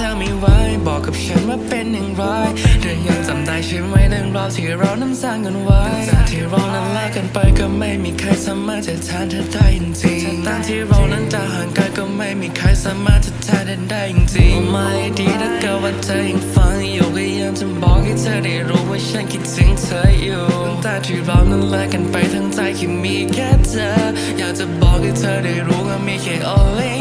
เธอไม่ไหวบอกกับฉันว่าเป็นอย่างไรเธอยังจำได้ใช่ไหมเรื่องราวที่เรานั้นสร้างกันไว้จากที่เรานั้นแลกกันไปก็ไม่มีใครสามารถจะแทนเธอได้จริงๆตอนที่เรานั้นจะห่างกันก็ไม่มีใครสามารถจะแทนเธอได้จริงๆไม่ดีถ้าเกิดว่าเธอยังฟังอยู่ก็ยังจะบอกให้เธอได้รู้ว่าฉันคิดถึงเธออยู่ตั้งแต่ที่เรานั้นแลกกันไปทั้งใจแค่มีแค่เธออยากจะบอกให้เธอได้รู้ว่ามีแค่ only